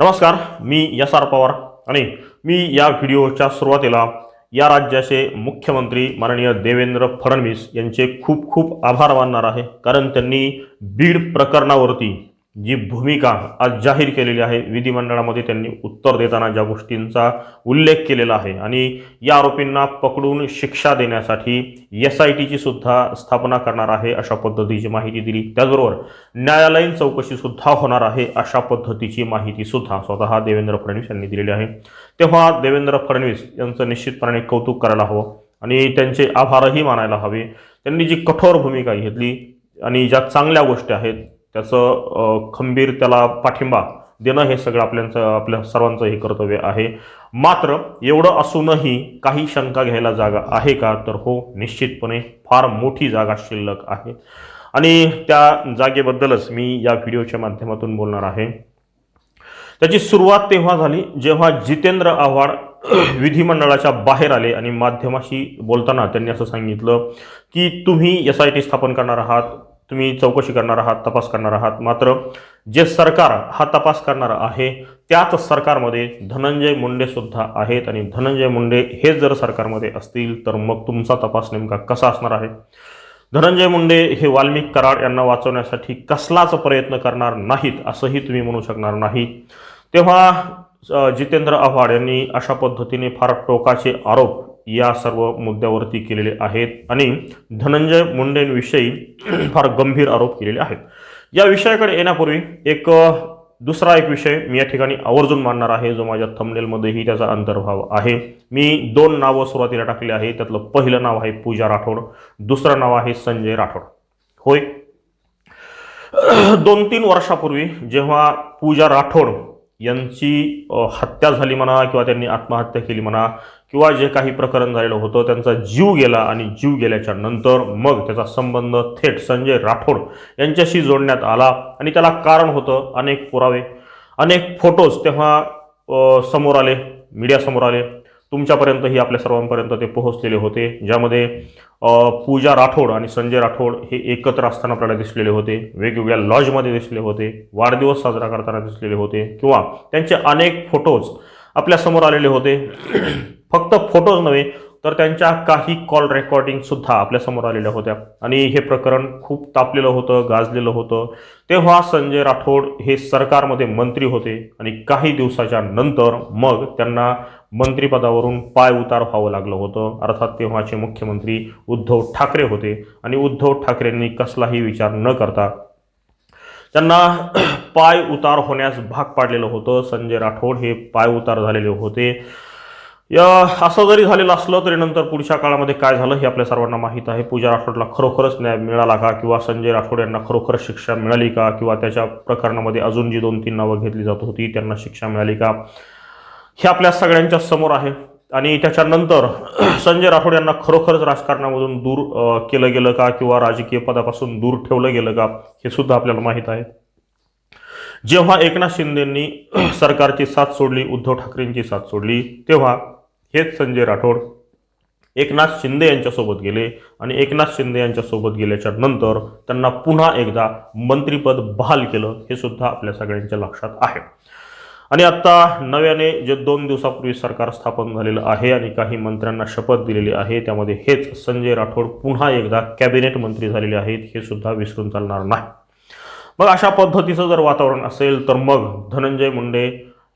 नमस्कार मी S R Pawar आणि मी या व्हिडिओच्या सुरुवातीला या राज्याचे मुख्यमंत्री माननीय देवेंद्र फडणवीस यांचे खूप खूप आभार मानणार आहे. कारण त्यांनी बीड प्रकरणावरती जी भूमिका आज जाहीर केलेली आहे विधिमंडळामध्ये त्यांनी उत्तर देताना ज्या गोष्टींचा उल्लेख केलेला आहे आणि या आरोपींना पकडून शिक्षा देण्यासाठी एस आय टीची सुद्धा स्थापना करणार आहे अशा पद्धतीची माहिती दिली. त्याचबरोबर न्यायालयीन चौकशीसुद्धा होणार आहे अशा पद्धतीची माहिती सुद्धा स्वतः देवेंद्र फडणवीस यांनी दिलेली आहे. तेव्हा देवेंद्र फडणवीस यांचं निश्चितपणे कौतुक करायला हवं आणि त्यांचे आभारही मानायला हवे. त्यांनी जी कठोर भूमिका घेतली आणि ज्या चांगल्या गोष्टी आहेत त्याचं खंबीर त्याला पाठिंबा देणं हे सगळं आपल्यांचं आपल्या सर्वांचं हे कर्तव्य आहे. मात्र एवढं असूनही काही शंका घ्यायला जागा आहे का? तर हो निश्चितपणे फार मोठी जागा शिल्लक आहे. आणि त्या जागेबद्दलच मी या व्हिडिओच्या माध्यमातून बोलणार आहे. त्याची सुरुवात तेव्हा झाली जेव्हा जितेंद्र आव्हाड विधिमंडळाच्या बाहेर आले आणि माध्यमाशी बोलताना त्यांनी असं सांगितलं की तुम्ही एस आय टी स्थापन करणार आहात. तुम्ही चौकशी करणार आहात तपास करणार आहात. मात्र जे सरकार हा तपास करणार आहे त्याच सरकारमध्ये धनंजय मुंडे सुद्धा आहेत आणि धनंजय मुंडे हे जर सरकारमध्ये असतील तर मग तुमचा तपास नेमका कसा असणार आहे? धनंजय मुंडे हे वाल्मिक कराड यांना वाचवण्यासाठी कसलाच प्रयत्न करणार नाहीत असंही तुम्ही म्हणू शकणार नाही. तेव्हा जितेंद्र आव्हाड यांनी अशा पद्धतीने फार टोकाचे आरोप या सर्व मुद्द्यावरती केलेले आहेत आणि धनंजय मुंडेंविषयी फार गंभीर आरोप केलेले आहेत. या विषयाकडे येण्यापूर्वी एक दुसरा एक विषय मी या ठिकाणी आवर्जून मांडणार आहे जो माझ्या थंबनेलमध्येही त्याचा अंतर्भाव आहे. मी दोन नावं सुरुवातीला टाकली आहे त्यातलं पहिलं नाव आहे पूजा राठोड दुसरं नाव आहे संजय राठोड. होय? दोन तीन वर्षापूर्वी जेव्हा पूजा राठोड यांची हत्या झाली म्हणा किंवा त्यांनी आत्महत्या केली म्हणा किंवा जे काही प्रकरण झालेलं होतं त्यांचा जीव गेला आणि जीव गेल्याच्यानंतर मग त्याचा संबंध थेट संजय राठोड यांच्याशी जोडण्यात आला आणि त्याला कारण होतं अनेक पुरावे. अनेक फोटोज तेव्हा समोर आले मीडियासमोर आले. तुमच्यापर्यंतही आपल्या सर्वांपर्यंत ते पोहोचलेले होते ज्यामध्ये पूजा राठोड आणि संजय राठोड हे एकत्र असताना आपल्याला दिसलेले होते. वेगवेगळ्या लॉजमध्ये दिसले होते. वाढदिवस साजरा करताना दिसलेले होते. किंवा त्यांचे अनेक फोटोज आपल्यासमोर आलेले होते. फक्त फोटोज नव्हे तर त्यांच्या काही कॉल रेकॉर्डिंगसुद्धा आपल्यासमोर आलेल्या होत्या. आणि हे प्रकरण खूप तापलेलं होतं गाजलेलं होतं. तेव्हा संजय राठोड हे सरकारमध्ये मंत्री होते. आणि काही दिवसाच्या नंतर मग त्यांना मंत्रिपदावरून पाय उतार व्हावं लागलं होतं. अर्थात तेव्हाचे मुख्यमंत्री उद्धव ठाकरे होते आणि उद्धव ठाकरेंनी कसलाही विचार न करता त्यांना पाय उतार होण्यास भाग पाडलेलं होतं. संजय राठोड हे पाय उतार झालेले होते. या असं जरी झालेलं असलं तरी नंतर पुढच्या काळामध्ये काय झालं हे आपल्या सर्वांना माहीत आहे. पूजा राठोडला खरोखरच न्याय मिळाला का? किंवा संजय राठोड यांना खरोखरच शिक्षा मिळाली का? किंवा त्याच्या प्रकरणामध्ये अजून जी दोन तीन नावं घेतली जात होती त्यांना शिक्षा मिळाली का? हे आपल्या सगळ्यांच्या समोर आहे. आणि त्याच्यानंतर संजय राठोड यांना खरोखरच राजकारणामधून दूर केलं गेलं का किंवा राजकीय पदापासून दूर ठेवलं गेलं का हे सुद्धा आपल्याला माहीत आहे. जेव्हा एकनाथ शिंदेंनी सरकारची साथ सोडली उद्धव ठाकरेंची साथ सोडली तेव्हा हेच संजय राठोड एकनाथ शिंदे यांच्यासोबत गेले. आणि एकनाथ शिंदे यांच्यासोबत गेल्याच्यानंतर त्यांना पुन्हा एकदा मंत्रिपद बहाल केलं हे सुद्धा आपल्या सगळ्यांच्या लक्षात आहे. आणि आत्ता नव्याने जे दोन दिवसापूर्वी सरकार स्थापन झालेलं आहे आणि काही मंत्र्यांना शपथ दिलेली आहे त्यामध्ये हेच संजय राठोड पुन्हा एकदा कॅबिनेट मंत्री झालेले आहेत हे सुद्धा विसरून चालणार नाही. मग अशा पद्धतीचं जर वातावरण असेल तर मग धनंजय मुंडे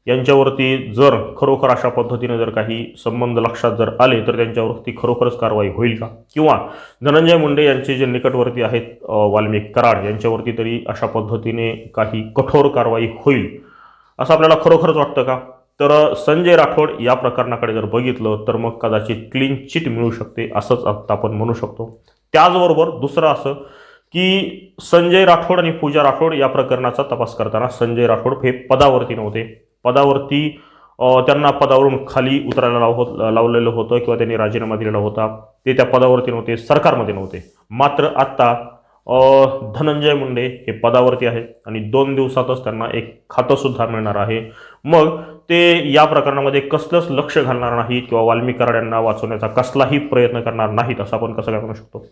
यांच्यावरती जर खरोखर अशा पद्धतीने जर काही संबंध लक्षात जर आले तर त्यांच्यावरती खरोखरच कारवाई होईल का? किंवा धनंजय मुंडे यांचे जे निकटवर्ती आहेत वाल्मिक कराड यांच्यावरती तरी अशा पद्धतीने काही कठोर कारवाई होईल? असं आपल्याला खरोखरच वाटतं का? तर संजय राठोड या प्रकरणाकडे जर बघितलं तर मग कदाचित क्लीन चिट मिळू शकते असंच आत्ता आपण म्हणू शकतो. त्याचबरोबर दुसरं असं की संजय राठोड आणि पूजा राठोड या प्रकरणाचा तपास करताना संजय राठोड हे पदावरती नव्हते. पदावरती त्यांना पदावरून खाली उतरायला लाव होत लावलेलं होतं किंवा त्यांनी राजीनामा दिलेला होता. ते त्या पदावरती नव्हते सरकारमध्ये नव्हते. मात्र आत्ता धनंजय मुंडे हे पदावरती आहेत आणि दोन दिवसातच त्यांना एक खातंसुद्धा मिळणार आहे. मग ते या प्रकरणामध्ये कसलंच लक्ष घालणार नाही किंवा वाल्मिक वाचवण्याचा कसलाही प्रयत्न करणार नाहीत असं आपण कसं काय म्हणू शकतो?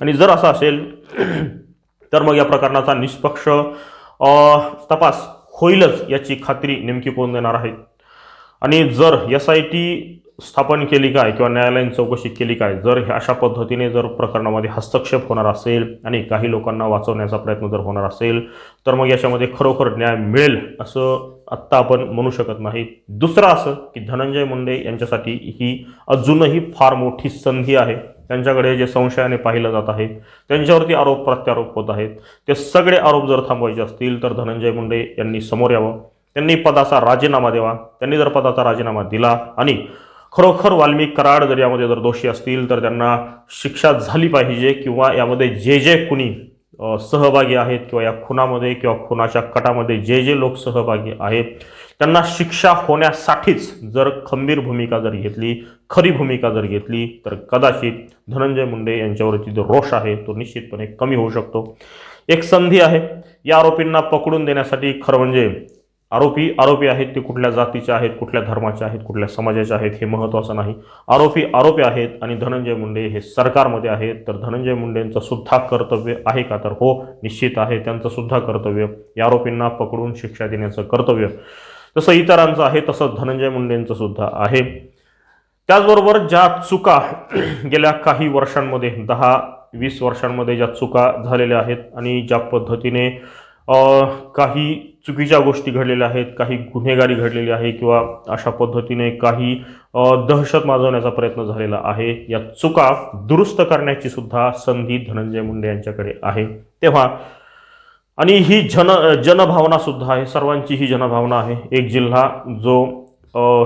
आणि जर असं असेल तर मग या प्रकरणाचा निष्पक्ष तपास होईलच याची खात्री नेमकी कोण देणार आहे? आणि जर एस आय टी स्थापन केली काय किंवा न्यायालयीन चौकशी केली काय? जर हे अशा पद्धतीने जर प्रकरणामध्ये हस्तक्षेप होणार असेल आणि काही लोकांना वाचवण्याचा प्रयत्न जर होणार असेल तर मग याच्यामध्ये खरोखर न्याय मिळेल असं आत्ता आपण म्हणू शकत नाही. दुसरं असं की धनंजय मुंडे यांच्यासाठी ही अजूनही फार मोठी संधी आहे. त्यांच्याकडे जे संशयाने पाहिलं जात आहे त्यांच्यावरती आरोप प्रत्यारोप होत आहेत. ते सगळे आरोप जर थांबवायचे असतील तर धनंजय मुंडे यांनी समोर यावं. त्यांनी पदाचा राजीनामा द्यावा. त्यांनी जर पदाचा राजीनामा दिला आणि खरोखर वाल्मिक कराड जर यामध्ये जर दोषी असतील तर त्यांना शिक्षा झाली पाहिजे किंवा यामध्ये जे जे कुणी सहभागी आहेत किंवा या खुनामध्ये किंवा खुनाच्या कटामध्ये जे जे लोक सहभागी आहेत त्यांना शिक्षा होण्यासाठीच जर खंबीर भूमिका जर घेतली खरी भूमिका जर घेतली तर कदाचित धनंजय मुंडे यांच्यावरती जो रोष आहे तो निश्चितपणे कमी होऊ शकतो. एक संधी आहे या आरोपींना पकडून देण्यासाठी खरं म्हणजे आरोपी आरोपी आहेत ते कुठल्या जातीचे आहेत कुठल्या धर्माचे आहेत कुठल्या समाजाचे आहेत हे महत्त्वाचं नाही. आरोपी आरोपी आहेत आणि धनंजय मुंडे हे सरकारमध्ये आहेत तर धनंजय मुंडेंचं सुद्धा कर्तव्य आहे का? तर हो निश्चित आहे. त्यांचं सुद्धा कर्तव्य या आरोपींना पकडून शिक्षा देण्याचं कर्तव्य. जसं इतरांचं आहे तसं धनंजय मुंडेंचं सुद्धा आहे. त्याचबरोबर ज्या चुका गेल्या काही वर्षांमध्ये दहा वीस वर्षांमध्ये ज्या चुका झालेल्या आहेत आणि ज्या पद्धतीने काही चुकीच्या गोष्टी घडलेल्या आहेत काही गुन्हेगारी घडलेली आहे किंवा अशा पद्धतीने काही दहशत माजवण्याचा प्रयत्न झालेला आहे. या चुका दुरुस्त करण्याची सुद्धा संधी धनंजय मुंडे यांच्याकडे आहे. तेव्हा आणि ही जन जनभावना सुद्धा आहे. सर्वांची ही जनभावना आहे. एक जिल्हा जो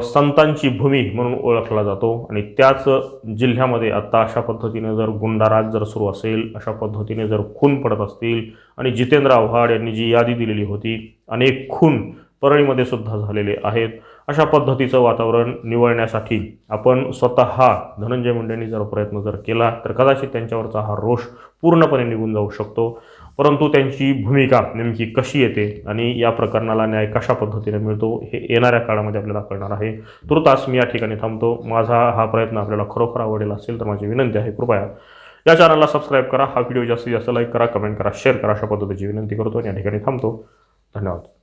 संतांची भूमी म्हणून ओळखला जातो आणि त्याच जिल्ह्यामध्ये आत्ता अशा पद्धतीने जर गुंडाराज जर सुरू असेल अशा पद्धतीने जर खून पडत असतील आणि जितेंद्र आव्हाड यांनी जी यादी दिलेली होती अनेक खून परळीमध्ये सुद्धा झालेले आहेत. अशा पद्धतीचं वातावरण निवळण्यासाठी आपण स्वतः धनंजय मुंडेंनी जर प्रयत्न जर केला तर कदाचित त्यांच्यावरचा हा रोष पूर्णपणे निघून जाऊ शकतो. परंतु त्यांची भूमिका नेमकी कशी येते आणि या प्रकरणाला न्याय कशा पद्धतीने मिळतो हे येणाऱ्या काळामध्ये आपल्याला कळणार आहे. तुर्तास मी या ठिकाणी थांबतो. माझा हा प्रयत्न आपल्याला खरोखर आवडेल असेल तर माझी विनंती आहे कृपया या चॅनलला सबस्क्राईब करा. हा व्हिडिओ जास्तीत जास्त लाईक करा कमेंट करा शेअर करा अशा पद्धतीची विनंती करतो आणि या ठिकाणी थांबतो. धन्यवाद.